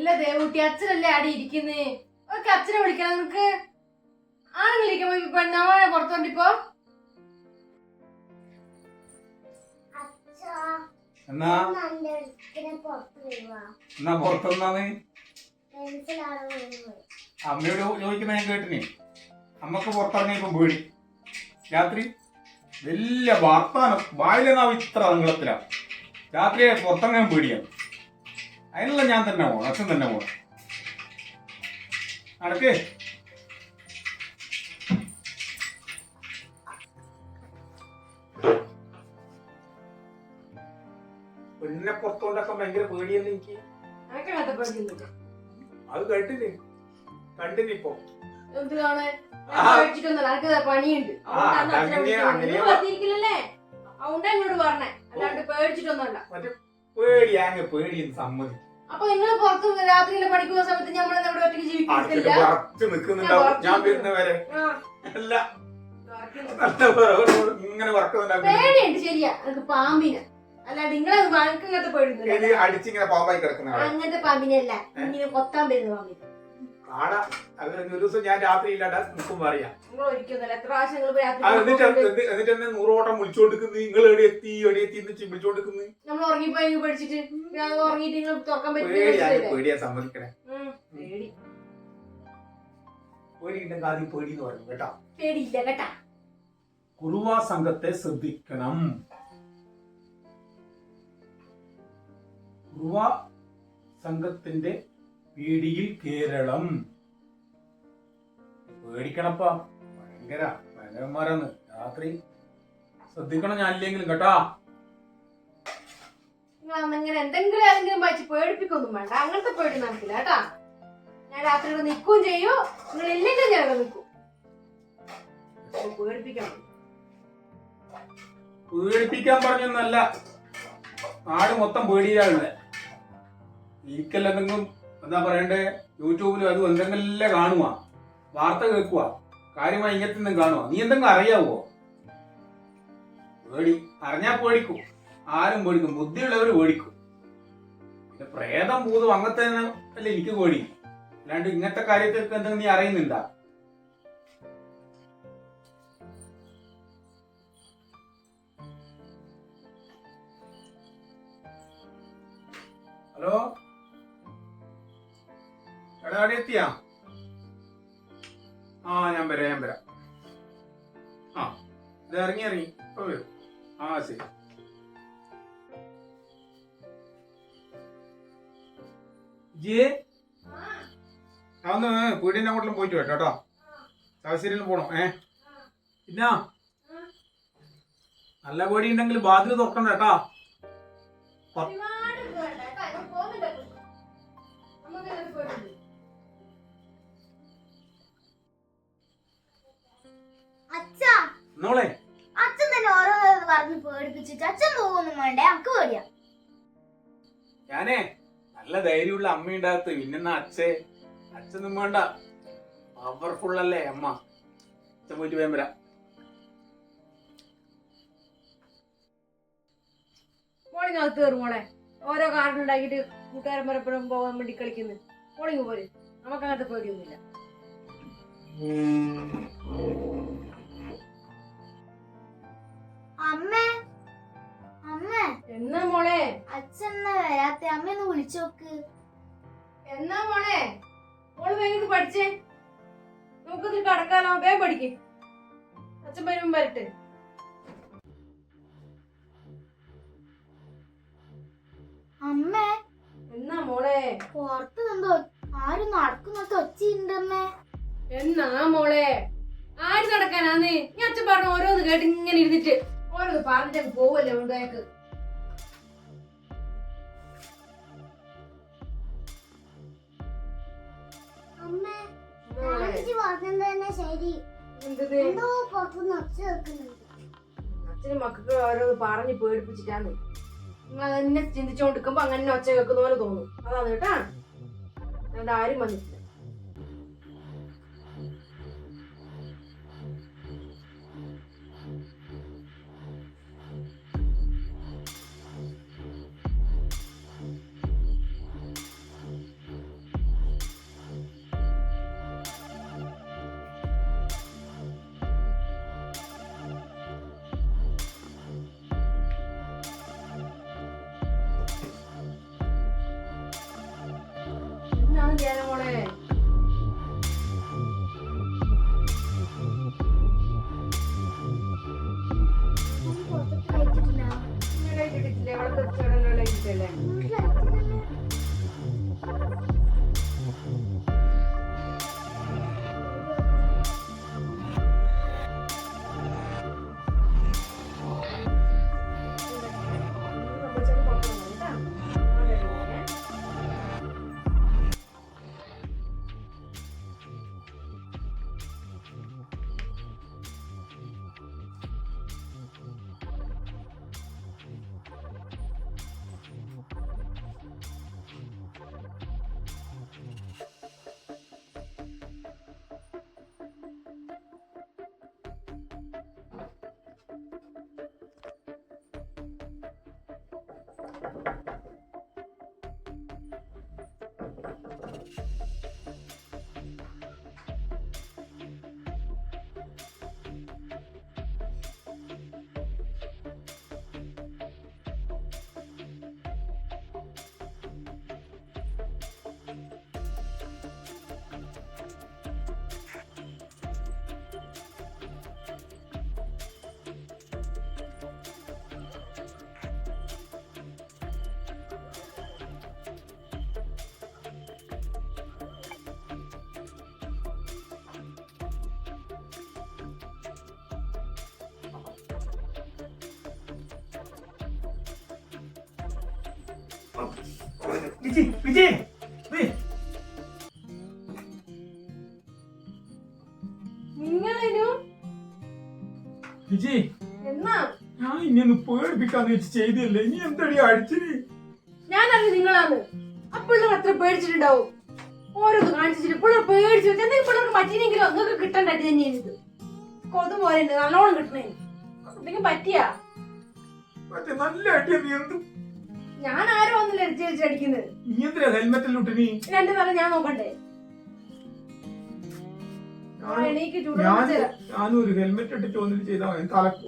അല്ല ദേവൂട്ടി അച്ഛനല്ലേ ആടി ഇരിക്കുന്നേ? ഒക്കെ അച്ഛനെ വിളിക്കണം നിനക്ക്. ആണെങ്കിലിരിക്കുമ്പോ പോയി പെണ്ണാവാനെ പുറത്തോണ്ടിപ്പോ എന്നാ. എന്നാ. അമ്മയോട് ചോദിക്കുന്ന ഞാൻ കേട്ടിനെ. അമ്മയ്ക്ക് പുറത്തിറങ്ങിയപ്പോ പേടി. രാത്രി? വലിയ വർത്താനം. വായിലെന്നാവും ഇത്ര അംഗളത്തിലാ രാത്രി പുറത്തിറങ്ങാൻ പേടിയാണ് അതിനുള്ള ഞാൻ തന്നെ പോകണം അച്ഛൻ തന്നെ പോകണം നടക്കേ. പെണ്ണിനെ പുറത്തുകൊണ്ടൊക്കെ ഭയങ്കര പേടിയല്ലേ എനിക്ക്? അത് കേട്ടില്ലേ? കണ്ടിനിപ്പോ ഇപ്പൊ? പണിയുണ്ട്. പറഞ്ഞേ. അല്ലാണ്ട് പേടിച്ചിട്ടൊന്നുമല്ല. പേടി അങ്ങ് പേടിയെന്ന് സമ്മതി അപ്പൊ നിങ്ങൾ പുറത്ത് രാത്രിയിലെ പഠിക്കുന്ന സമയത്ത് നമ്മൾ നമ്മുടെ ഒറ്റയ്ക്ക് ജീവിക്കുന്നില്ല? വറച്ച് നിൽക്കുന്നുണ്ടാവും. ഞാൻ വരുന്ന വരെ. അല്ല. ഇങ്ങനെ പേടിയുണ്ട് ശരിയാ. എനിക്ക് പാമ്പിനെ. അല്ല നിങ്ങളെ എനിക്ക് പേടി അടിച്ചിങ്ങനെ പാമ്പായി കിടക്കുന്ന. അങ്ങനത്തെ പാമ്പിനല്ല ഇങ്ങനെ കൊത്താൻ വരുന്ന പാമ്പിന്. ഒരു ദിവസം ഞാൻ രാത്രി ഇല്ലാണ്ട് നിൽക്കും അറിയാം എന്നിട്ട് എന്നിട്ട് എന്നെ നൂറോട്ടം വിളിച്ചോണ്ടിരിക്കുന്നു? നിങ്ങൾ എവിടെ എത്തി? എവിടെ എത്തി? എന്ന് വിളിച്ചോണ്ടിരിക്കുന്നു പേടിയാ സമ്മതിക്കണേ. പേടി. പേടിയുണ്ടെങ്കിൽ ആദ്യം പേടി എന്ന് പറഞ്ഞു കേട്ടാ. പേടിയില്ല കേട്ടാ. കുറുവാ സംഘത്തെ ശ്രദ്ധിക്കണം. കുറുവാ സംഘത്തിന്റെ പീടിയിൽ കേരളം. പേടിക്കണപ്പാ ഭയങ്കര ഭയങ്കരന്മാരാന്ന് രാത്രി ശ്രദ്ധിക്കണം ഞാൻ ഇല്ലെങ്കിലും കേട്ടാ അന്നിങ്ങനെ എന്തെങ്കിലും ആരെങ്കിലും വായിച്ച് പേടിപ്പിക്കൊന്നും വേണ്ട. അങ്ങനത്തെ പേടി നടക്കില്ല കേട്ടാ. ഞാൻ രാത്രി ഇവിടെ നിൽക്കുകയും ചെയ്യൂ. നിങ്ങൾ ഇല്ലെങ്കിൽ ഞാൻ ഇവിടെ നിൽക്കും. പേടിപ്പിക്കണം. പേടിപ്പിക്കാൻ പറഞ്ഞൊന്നല്ല. നാട് മൊത്തം പേടിയിലാണ് എനിക്കെല്ലാം എന്തെങ്കിലും എന്താ പറയണ്ടേ? യൂട്യൂബിലും അതും എന്തെങ്കിലും കാണുക വാർത്ത കേൾക്കുക കാര്യമായി ഇങ്ങനത്തെ എന്തെങ്കിലും കാണുക നീ എന്തെങ്കിലും അറിയാവോ? പേടി. അറിഞ്ഞാ പേടിക്കും. ആരും പേടിക്കും. ബുദ്ധിയുള്ളവർ പേടിക്കും. പിന്നെ പ്രേതം ഭൂതം അങ്ങനത്തെ അല്ല എനിക്ക് പേടി. അല്ലാണ്ട് ഇങ്ങനത്തെ കാര്യത്തിലൊക്കെ എന്തെങ്കിലും നീ അറിയുന്നുണ്ടാ? ഹലോ? എടാ അവിടെ എത്തിയാ? ആ ഞാൻ വരാം ഞാൻ വരാം. ആ ഇത് ഇറങ്ങി ഇറങ്ങി. ഇപ്പൊ വരും. ആ ശരി. ഒന്ന് വീടിന്റെ അങ്ങോട്ടും പോയിട്ട് വരട്ടോ കേട്ടോ. ചവശ്ശേരിയിൽ പോണം ഏ? പിന്നെ? നല്ല പേടി ഉണ്ടെങ്കിൽ ബാതിൽ തുറക്കണ്ട കേട്ടാ. ഒരുപാട് അച്ഛൻ തന്നെ ഓരോന്ന് പറഞ്ഞ് പേടിപ്പിച്ചിട്ട് അച്ഛൻ പോകുന്നു വേണ്ടേ? അനക്ക് പേടിയാ. ഞാനേ നല്ല ധൈര്യമുള്ള അമ്മയുണ്ടാകത്ത് പിന്നെന്നാ അച്ഛേ. അച്ഛനും വേണ്ട. പവർഫുൾ അല്ലേ അമ്മ. അച്ഛൻ പോയിട്ട് വേഗം വരാം. മോളിങ് അകത്ത് കയറും മോളെ. ഓരോ കാരണം ഉണ്ടാക്കിയിട്ട് കൂട്ടുകാരൻ പരപ്പുറം പോകാൻ വേണ്ടി കളിക്കുന്നു. മോളിങ് പോര്. നമുക്ക് അങ്ങനത്തെ പേടിയൊന്നുമില്ല നോക്ക്. എന്നാ മോളെ? മോൾ വേഗം പഠിച്ചേ. നമുക്കിത് കടക്കാനോ വേഗം പഠിക്കേ. അച്ഛൻ വരുമ്പോ വരട്ടെ. അമ്മേ. എന്നാ മോളെ? പുറത്ത് നിന്നോ ആരും നടക്കുന്നൊക്കെ ഒച്ചയുണ്ടമ്മേ. എന്നാ മോളെ? ആര് നടക്കാനാന്ന്? ഞാൻ അച്ഛൻ പറഞ്ഞു ഓരോന്ന് കേട്ട് ഇങ്ങനെ ഇരുന്നിട്ട്. ഓരോന്ന് പറഞ്ഞിട്ട് പോവല്ലേ വേണ്ടേക്ക് അച്ഛനും മക്കൾക്ക് ഓരോന്ന് പറഞ്ഞ് പേടിപ്പിച്ചിട്ടാന്ന് നിങ്ങൾ അതെന്നെ ചിന്തിച്ചോണ്ടിരിക്കുമ്പോ അങ്ങനെ ഒച്ച കേൾക്കുന്ന പോലെ തോന്നും. അതാണ് കേട്ടാ. അതാരും ആരും വന്നിട്ടില്ല. അല്ലേ വിജി വിജി വിജി ഞാൻ ഇനി ഒന്ന് പേടിപ്പിക്കാന്ന് വെച്ച് ചെയ്തില്ലേ? ഇനി എന്തടി അടിച്ചിന്? ഞാനറിഞ്ഞു നിങ്ങളാണ് ആ പിള്ളേർ അത്ര പേടിച്ചിട്ടുണ്ടാവും. ഓരോന്ന് കാണിച്ചിട്ട് പിള്ളേർ പേടിച്ചു എന്തെങ്കിലും പിള്ളേർക്ക് പറ്റിയില്ലെങ്കിലും? നിങ്ങൾക്ക് കിട്ടണ്ടായിട്ട് തന്നെയാണ് ഇത്. കൊതു പോലെ ഉണ്ട് നല്ലോണം കിട്ടണേ. എന്തെങ്കിലും പറ്റിയാ? മറ്റേ നല്ല അടിയാ നീ എന്ത് ഞാൻ ആരും ഒന്നില്ല അടിച്ച് വെച്ച് അടിക്കുന്നത്? നീ എന്തിനാ നീ. പിന്നെ എന്റെ തല ഞാൻ നോക്കണ്ടേ? ആ, എണീക്ക് ചൂടുവെള്ളം ഞാൻ വെച്ച് തരാം. ഞാനും ഒരു ഹെൽമെറ്റ് ഇട്ടിട്ട് വന്നിട്ട് ചെയ്താൽ മതി. തലക്ക്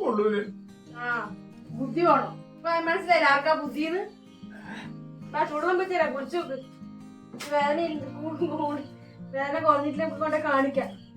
ആ ബുദ്ധി വേണം. ഇപ്പൊ മനസ്സിലായില്ല ആർക്കാ ബുദ്ധിന്ന്? ആ ചൂടുവെള്ളം വെച്ച് തരാം കുറിച്ച് നോക്ക് വേദന ഇല്ല. കൂ- കൂ- വേദന കുറഞ്ഞിട്ടില്ല കൊണ്ടേ കാണിക്കാം.